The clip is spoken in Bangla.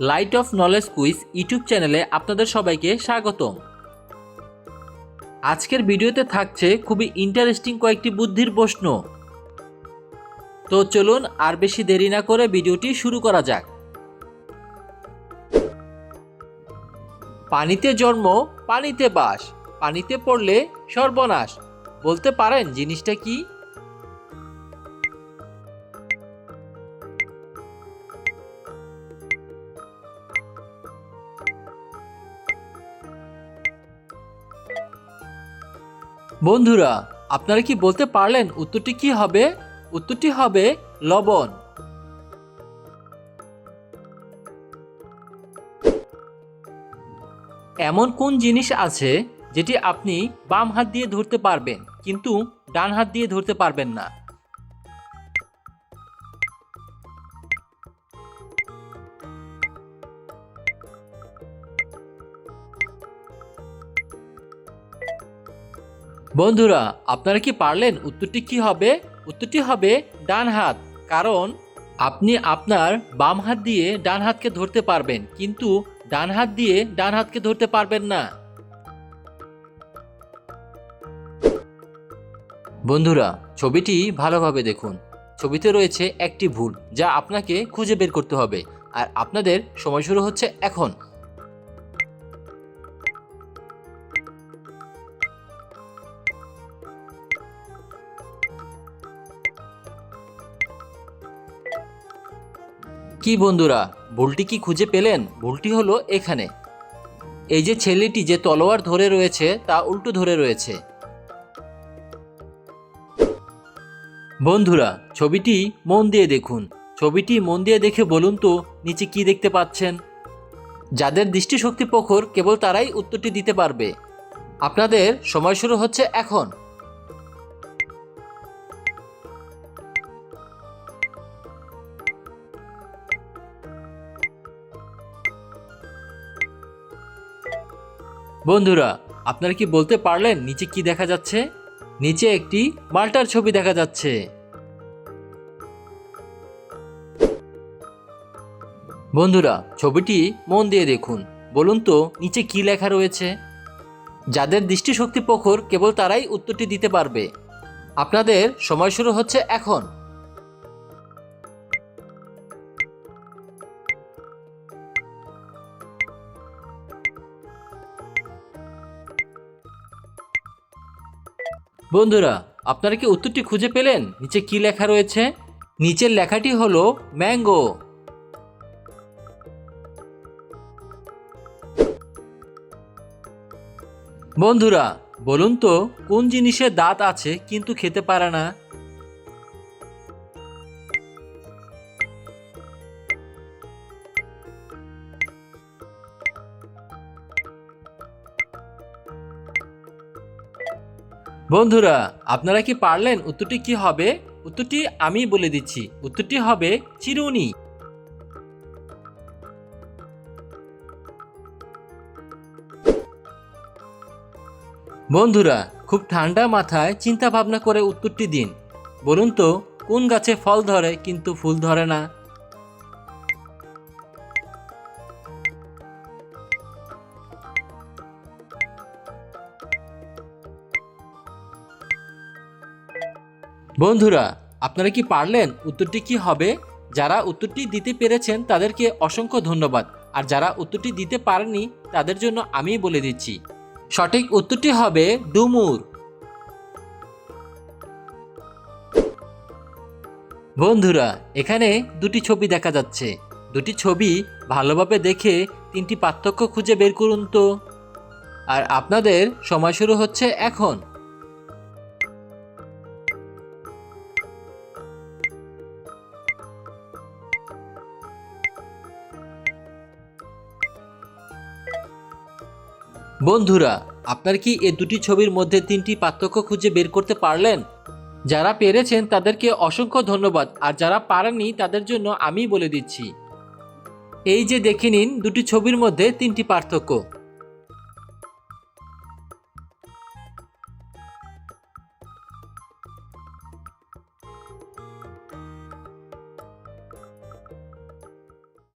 Light of knowledge quiz YouTube চ্যানেলে আপনাদের সবাইকে স্বাগতম। আজকের ভিডিওতে থাকছে খুবই ইন্টারেস্টিং কয়েকটি বুদ্ধির প্রশ্ন। তো চলুন আর বেশি দেরি না করে ভিডিওটি শুরু করা যাক। পানিতে জন্ম, পানিতে বাস, পানিতে পড়লে সর্বনাশ। বলতে পারেন জিনিসটা কি? বন্ধুরা, আপনারা কি বলতে পারলেন উত্তরটি কি হবে? উত্তরটি হবে লবণ। এমন কোন জিনিস আছে যেটি আপনি বাম হাত দিয়ে ধরতে পারবেন, কিন্তু ডান হাত দিয়ে ধরতে পারবেন না? বন্ধুরা, আপনারা কি পারলেন? উত্তরটি কি হবে? উত্তরটি হবে ডান হাত, কারণ আপনি আপনার বাম হাত দিয়ে ডান হাতকে ধরতে পারবেন, কিন্তু ডান হাত দিয়ে ডান হাতকে ধরতে পারবেন না। বন্ধুরা, ছবিটি ভালোভাবে দেখুন। ছবিতে রয়েছে একটি ভুল, যা আপনাকে খুঁজে বের করতে হবে। আর আপনাদের সময় শুরু হচ্ছে এখন। কি বন্ধুরা, ভুলটি কি খুঁজে পেলেন? ভুলটি হলো এখানে। এই যে ছেলেটি যে তলোয়ার ধরে রয়েছে, তা উল্টো ধরে রয়েছে। বন্ধুরা, ছবিটি মন দিয়ে দেখুন। ছবিটি মন দিয়ে দেখে বলুন তো, নিচে কি দেখতে পাচ্ছেন? যাদের দৃষ্টিশক্তি প্রখর, কেবল তারাই উত্তরটি দিতে পারবে। আপনাদের সময় শুরু হচ্ছে এখন। বন্ধুরা, আপনারা কি বলতে পারলেন নিচে কি দেখা যাচ্ছে? নিচে একটি মাল্টার ছবি দেখা যাচ্ছে। বন্ধুরা, ছবিটি মন দিয়ে দেখুন। বলুন তো, নিচে কি লেখা রয়েছে? যাদের দৃষ্টিশক্তি প্রখর, কেবল তারাই উত্তরটি দিতে পারবে। আপনাদের সময় শুরু হচ্ছে এখন। বন্ধুরা, আপনারা কি উত্তরটি খুঁজে পেলেন? নিচে কি লেখা রয়েছে? নিচের লেখাটি হলো ম্যাঙ্গো। বন্ধুরা, বলুন তো, কোন জিনিসের দাঁত আছে কিন্তু খেতে পারে না? বন্ধুরা, আপনারা কি পারলেন? উত্তরটি কি হবে? উত্তরটি আমি বলে দিচ্ছি। উত্তরটি হবে চিরুনি। বন্ধুরা, খুব ঠান্ডা মাথায় চিন্তা ভাবনা করে উত্তরটি দিন। বলুন তো, কোন গাছে ফল ধরে কিন্তু ফুল ধরে না? বন্ধুরা, আপনারা কি পারলেন? উত্তরটি কি হবে? যারা উত্তরটি দিতে পেরেছেন তাদেরকে অসংখ্য ধন্যবাদ। আর যারা উত্তরটি দিতে পারেনি তাদের জন্য আমি বলে দিচ্ছি। সঠিক উত্তরটি হবে ডুমুর। বন্ধুরা, এখানে দুটি ছবি দেখা যাচ্ছে। দুটি ছবি ভালোভাবে দেখে তিনটি পার্থক্য খুঁজে বের করুন তো। আর আপনাদের সময় শুরু হচ্ছে এখন। বন্ধুরা, আপনার কি এ দুটি ছবির মধ্যে তিনটি পার্থক্য খুঁজে বের করতে পারলেন? যারা পেরেছেন তাদেরকে অসংখ্য ধন্যবাদ, আর যারা পারেননি তাদের জন্য আমি বলে দিচ্ছি। এই যে দেখে নিন, দুটি ছবির মধ্যে তিনটি পার্থক্য।